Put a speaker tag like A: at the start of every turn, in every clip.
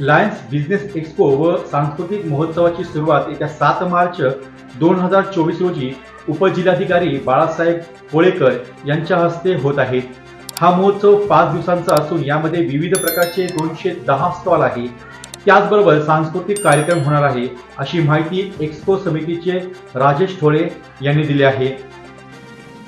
A: Lions business expo व सांस्कृतिक महोत्सवाची सुरुवात येत्या सात मार्च दोन हजार चोवीस रोजी उपजिल्हाधिकारी बाळासाहेब कोळेकर यांच्या हस्ते होत आहे. हा महोत्सव पाच दिवसांचा असून यामध्ये विविध प्रकारचे दोनशे दहा स्टॉल आहे. त्याचबरोबर सांस्कृतिक कार्यक्रम होणार आहे अशी माहिती एक्स्पो समितीचे राजेश ठोळे यांनी दिली आहे.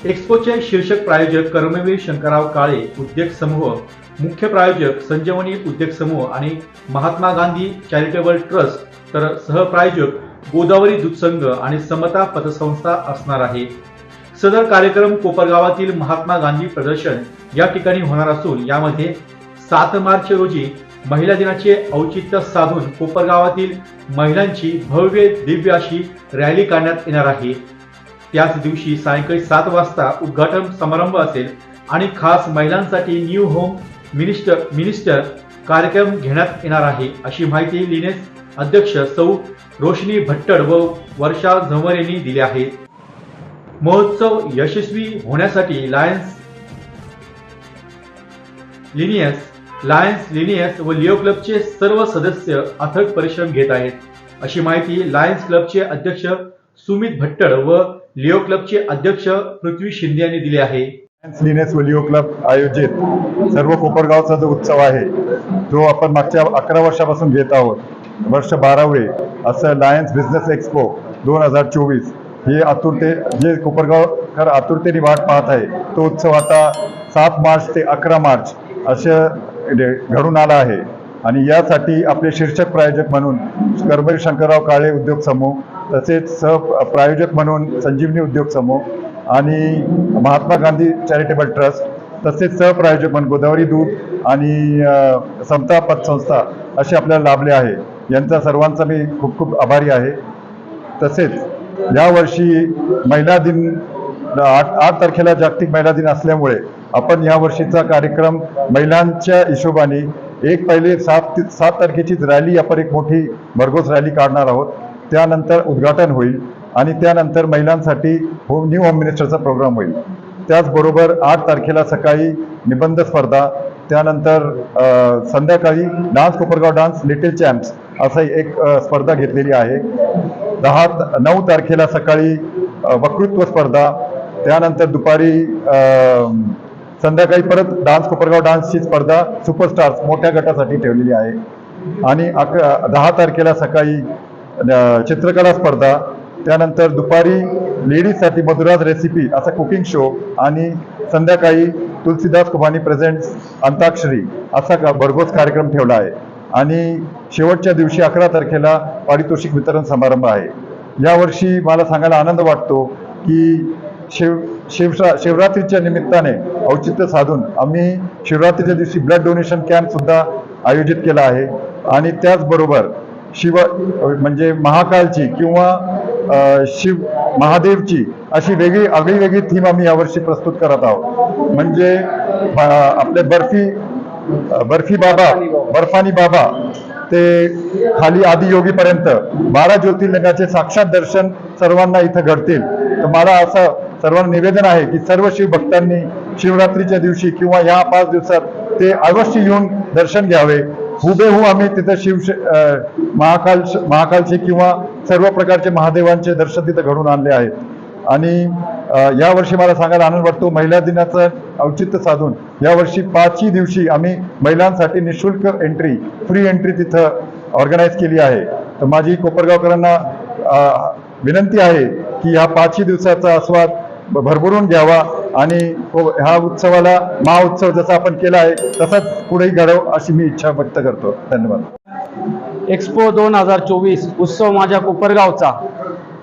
A: एक्स्पोचे शीर्षक प्रायोजक कर्मवीर शंकरराव काळे उद्योग समूह मुख्य प्रायोजक संजीवनी उद्योग समूह आणि महात्मा गांधी चॅरिटेबल ट्रस्ट तर सहप्रायोजक गोदावरी दूध संघ आणि समता पतसंस्था असणार आहे. सदर कार्यक्रम कोपरगावातील महात्मा गांधी प्रदर्शन या ठिकाणी होणार असून यामध्ये सात मार्च रोजी महिला दिनाचे औचित्य साधून कोपरगावातील महिलांची भव्य दिव्य अशी रॅली काढण्यात येणार आहे. त्याच दिवशी सायंकाळी सात वाजता उद्घाटन समारंभ असेल आणि खास महिलांसाठी न्यू होम मिनिस्टर मिनिस्टर कार्यक्रम घेण्यात येणार आहे अशी माहिती लिनेस अध्यक्ष सौ. रोशनी भट्टड व वर्षा झंवर यांनी दिली आहे. महोत्सव यशस्वी होण्यासाठी लायन्स लिनियस लायन्स लिनियस व लिओ क्लबचे सर्व सदस्य अथक परिश्रम घेत आहेत अशी माहिती लायन्स क्लबचे अध्यक्ष सुमित भट्टड व लिओ क्लबचे अध्यक्ष पृथ्वी शिंदे यांनी दिली आहे.
B: लिनेस वलिओ क्लब आयोजित सर्व कोपरगावचा जो उत्सव आहे तो आपण मागच्या अकरा वर्षापासून घेत आहोत वर्ष बारावे असं लायन्स बिझनेस एक्सपो दोन हजार चोवीस हे आतुरते जे कोपरगावकर आतुरतेने वाट पाहत आहे तो उत्सव आता सात मार्च ते अकरा मार्च असं डे- घडून आला आहे. आणि यासाठी आपले शीर्षक प्रायोजक म्हणून करबरी शंकरराव काळे उद्योग समूह तसेच सह प्रायोजक म्हणून संजीवनी उद्योग समूह आणि महात्मा गांधी चॅरिटेबल ट्रस्ट तसेच सहप्रायोजक म्हणून गोदावरी दूध आणि समता पतसंस्था असे आपल्याला लाभले आहे. यांचा सर्वांचा मी खूप खूप आभारी आहे. तसेच यावर्षी महिला दिन आठ आठ तारखेला जागतिक महिला दिन असल्यामुळे आपण यावर्षीचा कार्यक्रम महिलांच्या हिशोबाने एक पहिले सात ते- सात तारखेचीच रॅली आपण एक मोठी भरघोस रॅली काढणार आहोत. त्यानंतर उद्घाटन होईल. आणि त्यानंतर महिलांसाठी होम न्यू होम मिनिस्टरचा प्रोग्राम होईल. त्याचबरोबर आठ तारखेला सकाळी निबंध स्पर्धा त्यानंतर संध्याकाळी dance Kopargaon dance little champs असा एक स्पर्धा घेतलेली आहे. दहा नऊ तारखेला सकाळी वक्तृत्व स्पर्धा त्यानंतर दुपारी संध्याकाळी परत डान्स कोपरगाव डान्सची स्पर्धा सुपरस्टार्स मोठ्या गटासाठी ठेवलेली आहे. आणि अक दहा तारखेला सकाळी चित्रकला स्पर्धा त्यानंतर दुपारी लेडीजसाठी मधुराज रेसिपी असा कुकिंग शो आणि संध्याकाळी तुलसीदास कुमानी प्रेझेंट्स अंताक्षरी असा का- भरघोस कार्यक्रम ठेवला आहे. आणि शेवटच्या दिवशी अकरा तारखेला पारितोषिक वितरण समारंभ आहे. यावर्षी मला सांगायला आनंद वाटतो की शिव शिवरा शिवरात्रीच्या निमित्ताने औचित्य साधून आम्ही शिवरात्रीच्या दिवशी ब्लड डोनेशन कॅम्पसुद्धा आयोजित केला आहे. आणि त्याचबरोबर शिव म्हणजे महाकालची किंवा शिव महादेवची अशी वेगळी आगळी वेगळी थीम आम्ही यावर्षी प्रस्तुत करत आहोत. म्हणजे आपले बर्फी बर्फी बाबा बर्फानी बाबा ते खाली आदियोगीपर्यंत बारा ज्योतिर्लिंगाचे साक्षात दर्शन सर्वांना इथं घडतील. तर मला असं सर्वांना निवेदन आहे की सर्व शिवभक्तांनी शिवरात्रीच्या दिवशी किंवा या पाच दिवसात ते अवश्य येऊन दर्शन घ्यावे. हुबेहू आम्ही तिथं शिव महाकाल महाकालचे किंवा सर्व प्रकारचे महादेवांचे दर्शन तिथं घडून आणले आहेत. आणि यावर्षी मला सांगायला आनंद वाटतो महिला दिनाचं औचित्य साधून यावर्षी पाचही दिवशी आम्ही महिलांसाठी निशुल्क एंट्री फ्री एंट्री तिथं ऑर्गनाईज केली आहे. तर माझी कोपरगावकरांना विनंती आहे की ह्या पाचही दिवसाचा आस्वाद भरभरून घ्यावा आणि ह्या उत्सवाला महाउत्सव जसा आपण केला आहे तसाच पुढेही घडव अशी मी इच्छा व्यक्त करतो. धन्यवाद.
C: एक्सपो दोन हजार चोवीस उत्सव माझ्या कोपरगावचा.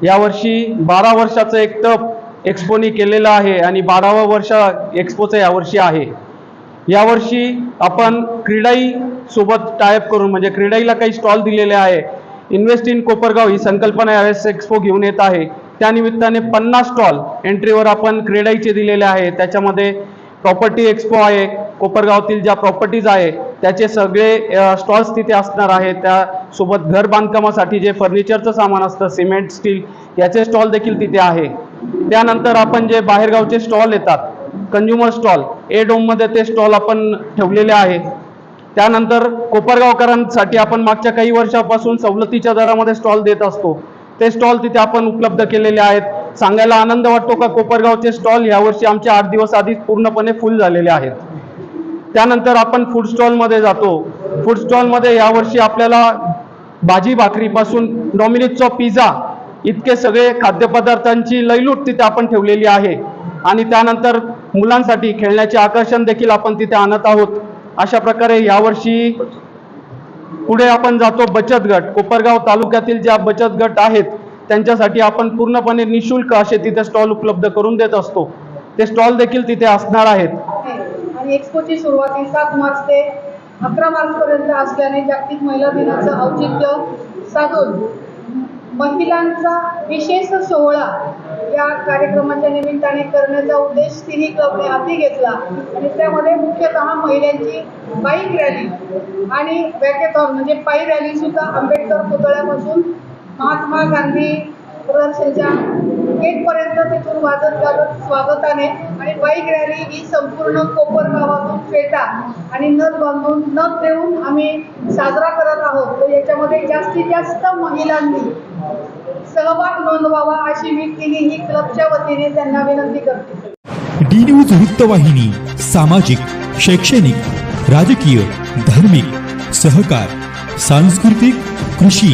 C: यावर्षी बारा वर्षाचं एक तप एक्सपोनी केलेलं आहे आणि बारावं वर्ष एक्सपोचं यावर्षी आहे. यावर्षी आपण क्रीडाई सोबत टायअप करून म्हणजे क्रीडाईला काही स्टॉल दिलेले आहे. इन्व्हेस्ट इन कोपरगाव ही संकल्पना यावेळेस एक्सपो घेऊन येत आहे. त्यानिमित्ताने पन्नास स्टॉल एंट्रीवर आपण क्रीडाईचे दिलेले आहे. त्याच्यामध्ये प्रॉपर्टी एक्सपो आहे. कोपरगावातील ज्या प्रॉपर्टीज आहे त्याचे सगळे स्टॉल्स तिथे असणार आहेत. त्यासोबत घर बांधकामासाठी जे फर्निचरचं सामान असतं सिमेंट स्टील याचे स्टॉल देखील तिथे आहे. त्यानंतर आपण जे बाहेरगावचे स्टॉल येतात कंझ्युमर स्टॉल ए डोममध्ये ते स्टॉल आपण ठेवलेले आहे. त्यानंतर कोपरगावकरांसाठी आपण मागच्या काही वर्षापासून सवलतीच्या दरामध्ये स्टॉल देत असतो. ते स्टॉल तिथे आपण उपलब्ध केलेले आहेत. सांगायला आनंद वाटतो का? कोपरगावचे स्टॉल यावर्षी आमचे आठ दिवस आधीच पूर्णपणे फुल झालेले आहेत. त्यानंतर आपण फूड स्टॉलमध्ये जातो. फूड स्टॉलमध्ये यावर्षी आपल्याला भाजी भाकरीपासून डॉमिनोजचा पिझ्झा इतके सगळे खाद्यपदार्थांची लयलूट तिथे आपण ठेवलेली आहे. आणि त्यानंतर मुलांसाठी खेळण्याचे आकर्षण देखील आपण तिथे आणत आहोत. अशा प्रकारे यावर्षी पुढे आपण जातो बचत गट. कोपरगाव तालुक्यातील ज्या बचत गट आहेत त्यांच्यासाठी आपण पूर्णपणे निशुल्क असे तिथे स्टॉल उपलब्ध करून देत असतो. ते स्टॉल देखील तिथे असणार आहेत.
D: आणि एक्सपोची सुरुवात ही सात मार्च ते अकरा मार्च पर्यंत असल्याने जागतिक महिला दिनाचं औचित्य साधून महिलांचा विशेष सोहळा या कार्यक्रमाच्या निमित्ताने करण्याचा उद्देश तिन्ही क्लबने हाती घेतला. आणि त्यामध्ये मुख्यतः महिलांची बाईक रॅली आणि वॅकेथॉन म्हणजे पायी रॅली सुद्धा आंबेडकर पुतळ्यापासून महात्मा गांधी प्रदर्शनच्या गेटपर्यंत तिथून वाजत गाजत स्वागताने आणि बाईक रॅली ही संपूर्ण कोपर गावातून फेटा आणि नथ बांधून नथ देऊन आम्ही साजरा करत आहोत. तर याच्यामध्ये जास्तीत जास्त महिलांनी सहभाग नोंदवावा अशी मी तिन्ही क्लबच्या वतीने त्यांना विनंती करते.
E: डी न्यूज वृत्तवाहिनी सामाजिक शैक्षणिक राजकीय धार्मिक सहकार सांस्कृतिक कृषी